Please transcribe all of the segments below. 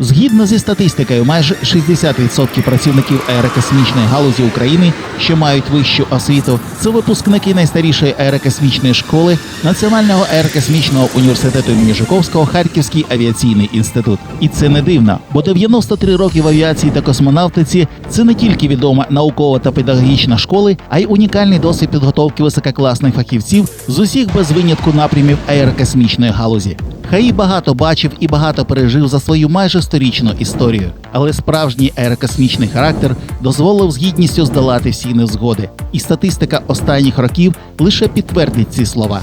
Згідно зі статистикою, майже 60% працівників аерокосмічної галузі України, що мають вищу освіту, це випускники найстарішої аерокосмічної школи Національного аерокосмічного університету імені Жуковського Харківський авіаційний інститут. І це не дивно, бо 93 роки в авіації та космонавтиці це не тільки відома наукова та педагогічна школи, а й унікальний досвід підготовки висококласних фахівців з усіх без винятку напрямів аерокосмічної галузі. Хаї багато бачив і багато пережив за свою майже сторічну історію, але справжній аерокосмічний характер дозволив з гідністю здолати всі незгоди. І статистика останніх років лише підтвердить ці слова.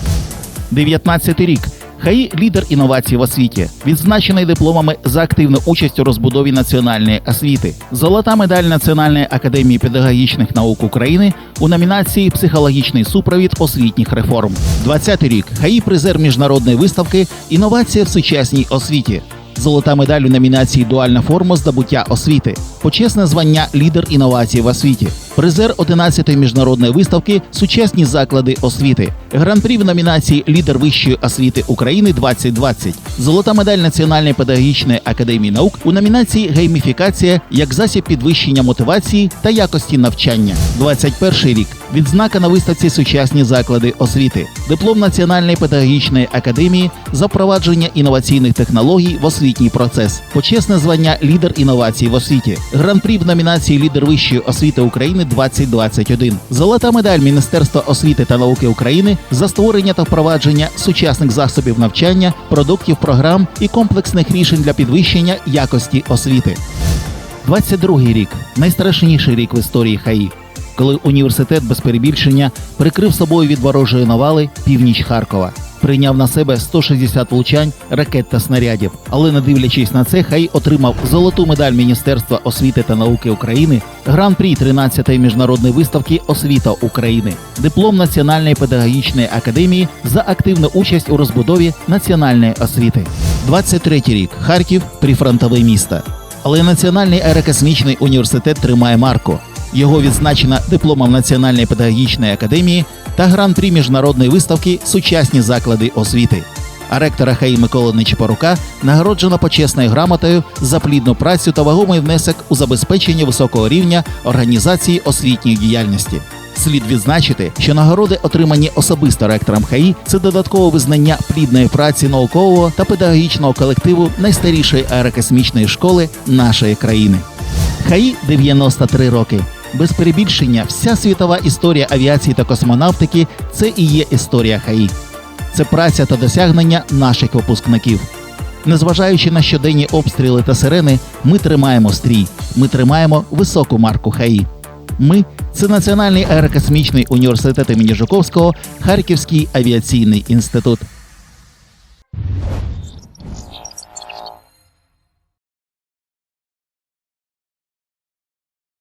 19 рік. ХАІ – лідер інновацій в освіті, відзначений дипломами за активну участь у розбудові національної освіти, золота медаль Національної академії педагогічних наук України у номінації Психологічний супровід освітніх реформ. 20-й рік. ХАІ – призер міжнародної виставки Інновація в сучасній освіті. Золота медаль у номінації Дуальна форма здобуття освіти, почесне звання Лідер інновацій в освіті, призер 11-ї міжнародної виставки Сучасні заклади освіти, гран-прі в номінації Лідер вищої освіти України 2020, золота медаль Національної педагогічної академії наук у номінації Гейміфікація як засіб підвищення мотивації та якості навчання. 21 рік. Відзнака на виставці Сучасні заклади освіти, диплом Національної педагогічної академії за впровадження інноваційних технологій в освітній процес, почесне звання Лідер інновацій в освіті, гран-прі в номінації Лідер вищої освіти України 2021, золота медаль Міністерства освіти та науки України за створення та впровадження сучасних засобів навчання, продуктів програм і комплексних рішень для підвищення якості освіти. 22-й рік найстрашніший рік в історії ХАІ, коли університет без перебільшення прикрив собою від ворожої навали північ Харкова. Прийняв на себе 160 влучань, ракет та снарядів. Але не дивлячись на це, хай отримав золоту медаль Міністерства освіти та науки України, гран-прі 13-ї міжнародної виставки Освіта України, диплом Національної педагогічної академії за активну участь у розбудові національної освіти. 23-й рік Харків прифронтове місто. Але Національний аерокосмічний університет тримає марку. Його відзначено дипломом Національної педагогічної академії та гран-прі міжнародної виставки Сучасні заклади освіти. А ректора ХАІ Миколи Нечипорука нагороджено почесною грамотою за плідну працю та вагомий внесок у забезпечення високого рівня організації освітньої діяльності. Слід відзначити, що нагороди, отримані особисто ректором ХАІ, це додаткове визнання плідної праці наукового та педагогічного колективу найстарішої аерокосмічної школи нашої країни. ХАІ 93 роки. Без перебільшення, вся світова історія авіації та космонавтики це і є історія ХАІ. Це праця та досягнення наших випускників. Незважаючи на щоденні обстріли та сирени, ми тримаємо стрій, ми тримаємо високу марку ХАІ. Ми це Національний аерокосмічний університет імені Жуковського, Харківський авіаційний інститут.